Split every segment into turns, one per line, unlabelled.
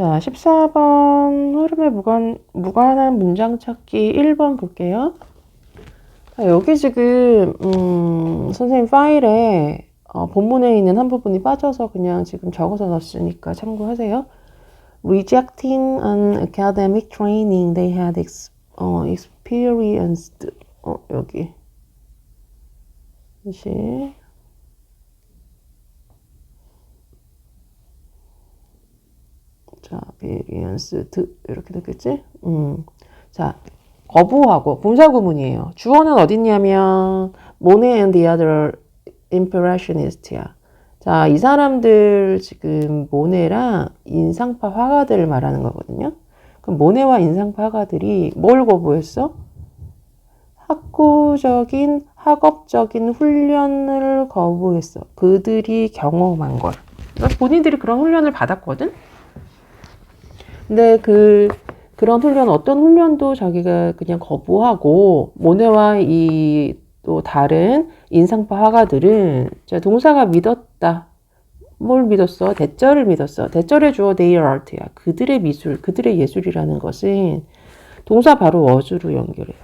자, 14번 흐름에 무관, 무관한 문장 찾기 1번 볼게요. 자, 여기 지금, 음, 선생님 파일에 어, 본문에 있는 한 부분이 빠져서 그냥 지금 적어서 넣었으니까 참고하세요. Rejecting an academic training they had ex, 어, experienced. 어, 여기. 다시. 자, experienced. 이렇게 됐겠지? 음. 자, 거부하고 분사 구문이에요. 주어는 어딨냐면 모네 and the other impressionist야. 자, 이 사람들 지금 모네랑 인상파 화가들을 말하는 거거든요. 그럼 모네와 인상파 화가들이 뭘 거부했어? 학구적인 학업적인 훈련을 거부했어. 그들이 경험한 걸. 그러니까 본인들이 그런 훈련을 받았거든. 근데 그 그런 훈련 어떤 훈련도 자기가 그냥 거부하고 모네와 이 또 다른 인상파 화가들은 자 동사가 믿었다. 뭘 믿었어? 대절을 믿었어. 대절의 주어 their art야. 그들의 미술, 그들의 예술이라는 것은 동사 바로 어주로 연결해요.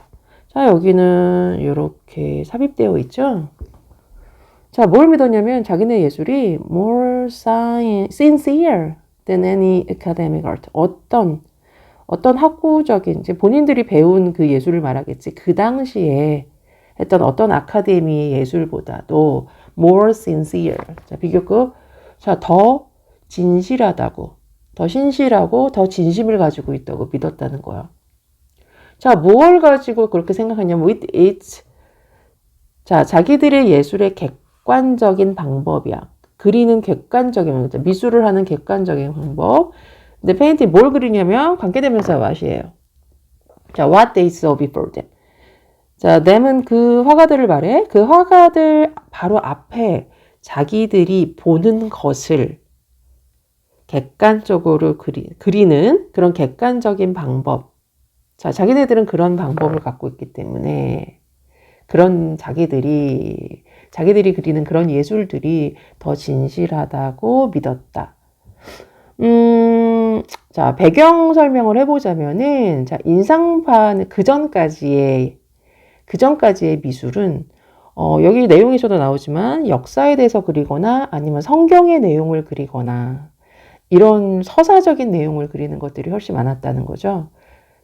자 여기는 이렇게 삽입되어 있죠. 자 뭘 믿었냐면 자기네 예술이 more sincere than any academic art. 어떤 어떤 학구적인 이제 본인들이 배운 그 예술을 말하겠지. 그 당시에 했던 어떤 아카데미의 예술보다도 more sincere. 자, 비교급. 자, 더 진실하다고. 더 신실하고 더 진심을 가지고 있다고 믿었다는 거야. 자, 뭘 가지고 그렇게 생각하냐면 with its 자, 자기들의 예술의 객관적인 방법이야. 그리는 객관적인 미술을 하는 객관적인 방법. 근데 페인팅 뭘 그리냐면 관계대명사 what이에요. 자, what they saw before them. 자, them은 그 화가들을 말해. 그 화가들 바로 앞에 자기들이 보는 것을 객관적으로 그리, 그리는 그런 객관적인 방법. 자, 자기네들은 그런 방법을 갖고 있기 때문에 그런 자기들이 자기들이 그리는 그런 예술들이 더 진실하다고 믿었다. 음, 자, 배경 설명을 해보자면은, 자, 인상파는 그 전까지의, 그 전까지의 미술은, 어, 여기 내용에서도 나오지만, 역사에 대해서 그리거나, 아니면 성경의 내용을 그리거나, 이런 서사적인 내용을 그리는 것들이 훨씬 많았다는 거죠.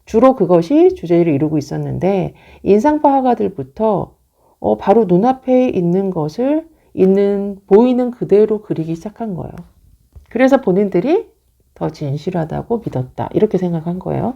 주로 그것이 주제를 이루고 있었는데, 인상파 화가들부터, 어, 바로 눈앞에 있는 것을, 있는, 보이는 그대로 그리기 시작한 거예요. 그래서 본인들이 더 진실하다고 믿었다. 이렇게 생각한 거예요.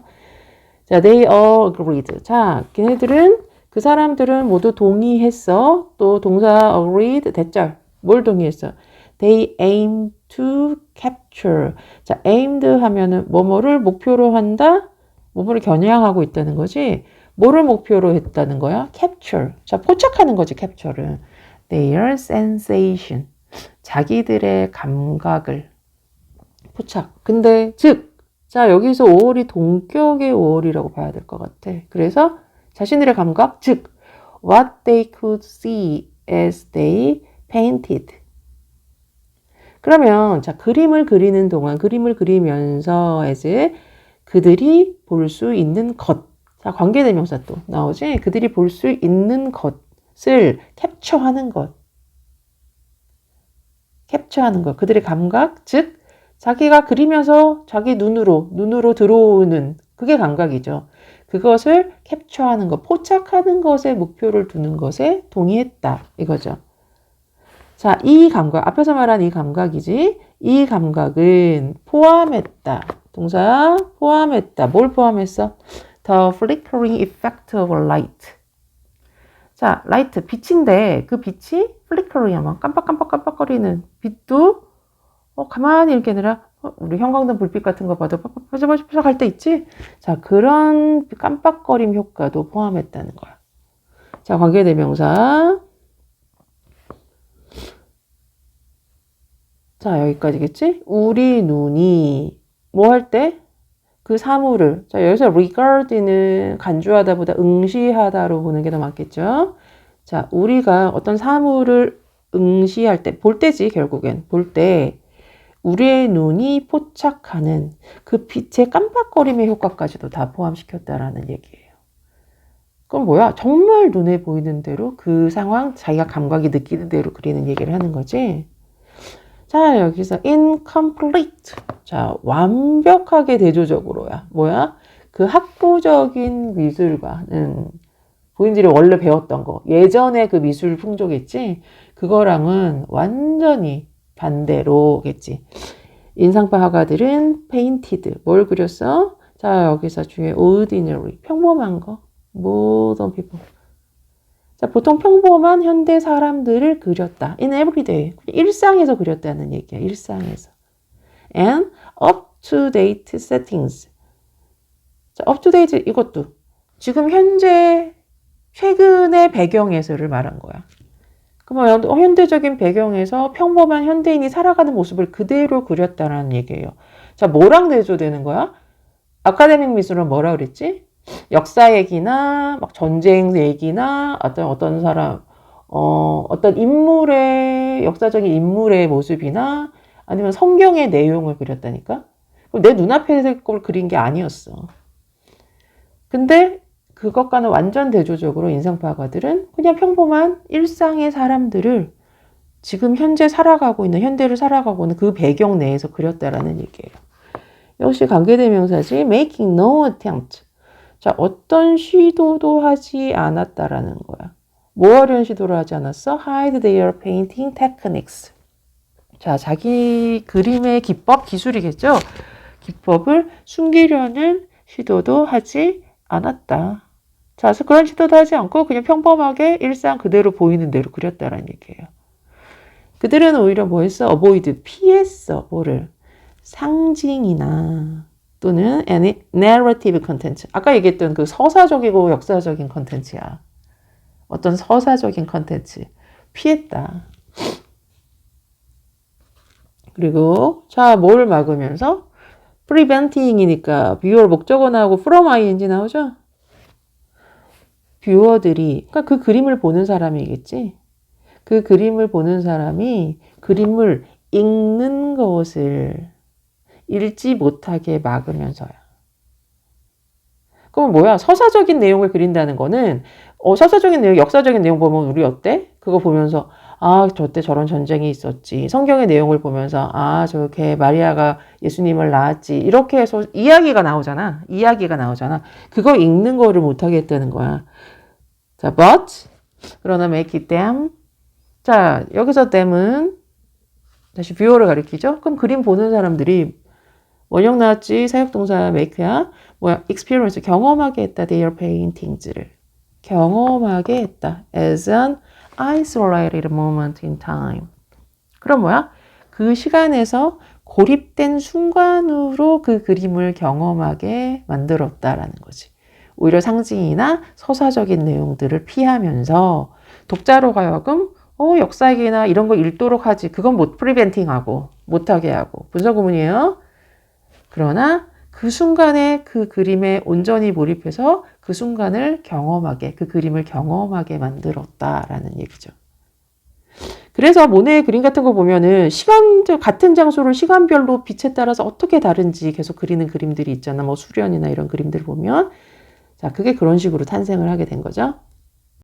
자, they all agreed. 자, 걔네들은 그 사람들은 모두 동의했어. 또 동사 agreed 대절. 뭘 동의했어? They aim to capture. 자, aimed 하면은 뭐뭐를 목표로 한다. 뭐뭐를 겨냥하고 있다는 거지. 뭐를 목표로 했다는 거야? capture. 자, 포착하는 거지, capture를. Their sensation. 자기들의 감각을 포착. 근데 즉, 자 여기서 5월이 동격의 5월이라고 봐야 될 것 같아. 그래서 자신들의 감각, 즉 what they could see as they painted. 그러면 자 그림을 그리는 동안 그림을 그리면서 as 그들이 볼 수 있는 것. 자 관계대명사 또 나오지. 그들이 볼 수 있는 것을 캡처하는 것. 캡처하는 것. 그들의 감각, 즉 자기가 그리면서 자기 눈으로, 눈으로 들어오는 그게 감각이죠. 그것을 캡처하는 것, 포착하는 것에 목표를 두는 것에 동의했다. 이거죠. 자, 이 감각, 앞에서 말한 이 감각이지. 이 감각은 포함했다. 동사 포함했다. 뭘 포함했어? The flickering effect of light. 자, 라이트, 빛인데 그 빛이 플리커링 하면 깜빡깜빡 깜빡거리는 빛도 어, 가만히 이렇게 아니라 어, 우리 형광등 불빛 같은 거 봐도 펄펄펄펄펄 할때 있지? 자, 그런 깜빡거림 효과도 포함했다는 거야. 자, 관계대명사. 자, 여기까지겠지? 우리 눈이 뭐 할 때? 그 사물을. 자, 여기서 regard는 간주하다 보다 응시하다로 보는 게 더 맞겠죠? 자, 우리가 어떤 사물을 응시할 때, 볼 때지, 결국엔. 볼 때, 우리의 눈이 포착하는 그 빛의 깜빡거림의 효과까지도 다 포함시켰다라는 얘기예요. 그럼 뭐야? 정말 눈에 보이는 대로 그 상황, 자기가 감각이 느끼는 대로 그리는 얘기를 하는 거지. 자, 여기서 incomplete. 자, 완벽하게 대조적으로야. 뭐야? 그 학부적인 미술과는 부인들이 원래 배웠던 거. 예전에 그 미술 풍조겠지? 그거랑은 완전히 반대로겠지. 인상파 화가들은 painted. 뭘 그렸어? 자, 여기서 중에 ordinary. 평범한 거. 모든 people. 자, 보통 평범한 현대 사람들을 그렸다. in everyday. 일상에서 그렸다는 얘기야. 일상에서. and up to date settings. 자, up to date 이것도 지금 현재 최근의 배경에서를 말한 거야. 그러면 현대적인 배경에서 평범한 현대인이 살아가는 모습을 그대로 그렸다는 얘기예요. 자, 뭐랑 대조되는 거야? 아카데믹 미술은 뭐라 그랬지? 역사 얘기나 막 전쟁 얘기나 어떤 어떤 사람 어 어떤 인물의 역사적인 인물의 모습이나 아니면 성경의 내용을 그렸다니까. 내 눈앞에 걸 그린 게 아니었어. 근데 그것과는 완전 대조적으로 인상파가들은 그냥 평범한 일상의 사람들을 지금 현재 살아가고 있는 현대를 살아가고 있는 그 배경 내에서 그렸다라는 얘기예요. 역시 관계대명사지 making no attempt. 자, 어떤 시도도 하지 않았다라는 거야. 뭐 하려는 시도를 하지 않았어? hide their painting techniques. 자, 자기 그림의 기법, 기술이겠죠? 기법을 숨기려는 시도도 하지 않았다. 자, 그런 시도도 하지 않고 그냥 평범하게 일상 그대로 보이는 대로 그렸다라는 얘기예요. 그들은 오히려 뭐 했어? avoid, 피했어. 뭐를? 상징이나 또는 narrative content. 아까 얘기했던 그 서사적이고 역사적인 컨텐츠야. 어떤 서사적인 컨텐츠. 피했다. 그리고 자, 뭘 막으면서 preventing이니까 비유어 목적어 나오고 from ing 나오죠? 뷰어들이 그러니까 그 그림을 보는 사람이겠지. 그 그림을 보는 사람이 그림을 읽는 것을 읽지 못하게 막으면서요. 그럼 뭐야? 서사적인 내용을 그린다는 거는 어, 서사적인 내용, 역사적인 내용 보면 우리 어때? 그거 보면서 아, 저때 저런 전쟁이 있었지. 성경의 내용을 보면서 아, 저렇게 마리아가 예수님을 낳았지. 이렇게 해서 이야기가 나오잖아. 이야기가 나오잖아. 그거 읽는 거를 못 하겠다는 거야. 자, but 그러나 make them. 자, 여기서 them은 다시 뷰어를 가리키죠. 그럼 그림 보는 사람들이 원형 나왔지 사역동사 make야. 뭐야? experience 경험하게 했다. their paintings를 경험하게 했다. as an isolated moment in time. 그럼 뭐야? 그 시간에서 고립된 순간으로 그 그림을 경험하게 만들었다라는 거지. 오히려 상징이나 서사적인 내용들을 피하면서 독자로 가여금 어, 역사기나 이런 거 읽도록 하지. 그건 못 프리벤팅하고 못하게 하고 분석 구문이에요. 그러나 그 순간에 그 그림에 온전히 몰입해서 그 순간을 경험하게, 그 그림을 경험하게 만들었다라는 얘기죠. 그래서 모네의 그림 같은 거 보면은 시간, 같은 장소를 시간별로 빛에 따라서 어떻게 다른지 계속 그리는 그림들이 있잖아. 뭐 수련이나 이런 그림들 보면. 자, 그게 그런 식으로 탄생을 하게 된 거죠.